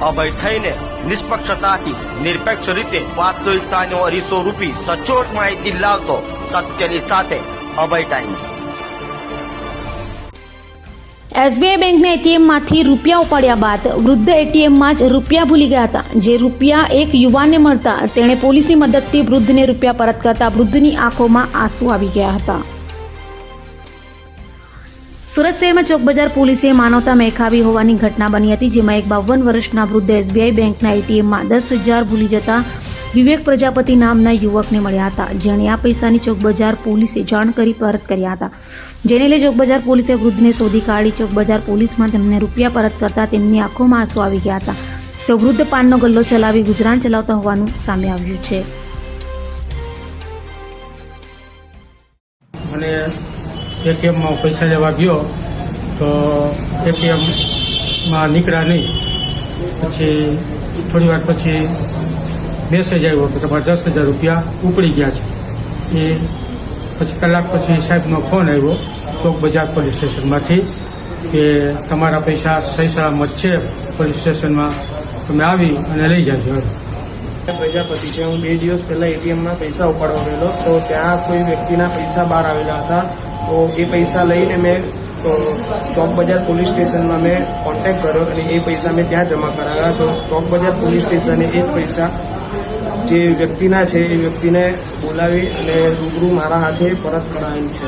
અભય થઈને નિષ્પક્ષતાથી, નિરપેક્ષ રીતે વાસ્તવિકતાનો અરીસો રૂપી સચોટ માહિતી લાવતો સત્યની સાથે અભય ટાઈમ્સ. એસબીઆઈ બેંકના એટીએમમાંથી રૂપિયા ઉપાડ્યા બાદ વૃદ્ધ એટીએમમાં જ રૂપિયા ભૂલી ગયા હતા. જે રૂપિયા એક યુવાનને મળતા તેણે પોલીસની મદદથી વૃદ્ધને રૂપિયા પરત કરતા વૃદ્ધની આંખોમાં આંસુ આવી ગયા હતા. સુરત શહેરમાં ચોકબજાર પોલીસે માનવતા મેખાવી હોવાની ઘટના બની હતી, જેમાં એક બાવન વર્ષના વૃદ્ધ એસબીઆઈ બેંકના એટીએમમાં દસ હજાર ભૂલી જતા વિવેક પ્રજાપતિ નામના યુવકને મળ્યા હતા, જેણે આ પૈસાની ચોકબજાર પોલીસે જાણ કરી પરત કર્યા હતા. જેને લઈ ચોકબજાર પોલીસે વૃદ્ધને શોધી કાઢી, ચોકબજાર પોલીસમાં તેમને રૂપિયા પરત કરતા તેમની આંખોમાં આંસુ આવી ગયા હતા. તો વૃદ્ધ પાનનો ગલ્લો ચલાવી ગુજરાન ચલાવતા હોવાનું સામે આવ્યું છે. એટીએમમાં પૈસા લેવા ગયો, તો એટીએમમાં નીકળ્યા નહીં. પછી થોડી વાર પછી મેસેજ આવ્યો કે તમારા દસ હજાર રૂપિયા ઉપડી ગયા છે. એ પછી કલાક પછી સાહેબનો ફોન આવ્યો ચોક બજાર પોલીસ સ્ટેશનમાંથી કે તમારા પૈસા સહી સલામત છે પોલીસ સ્ટેશનમાં તમે આવી અને લઈ જાજો પ્રજાપતિ છે, હું બે દિવસ પહેલા એટીએમમાં પૈસા ઉપાડવા ગયેલો, તો ત્યાં કોઈ વ્યક્તિના પૈસા બહાર આવેલા હતા. તો એ પૈસા લઈને મેં ચોક બજાર પોલીસ સ્ટેશનમાં મેં કોન્ટેક્ટ કર્યો અને એ પૈસા મેં ત્યાં જમા કરાવ્યા. તો ચોક બજાર પોલીસ સ્ટેશને એ જ પૈસા જે વ્યક્તિના છે એ વ્યક્તિને બોલાવી અને રૂબરૂ મારા હાથે પરત કરાવ્યું છે.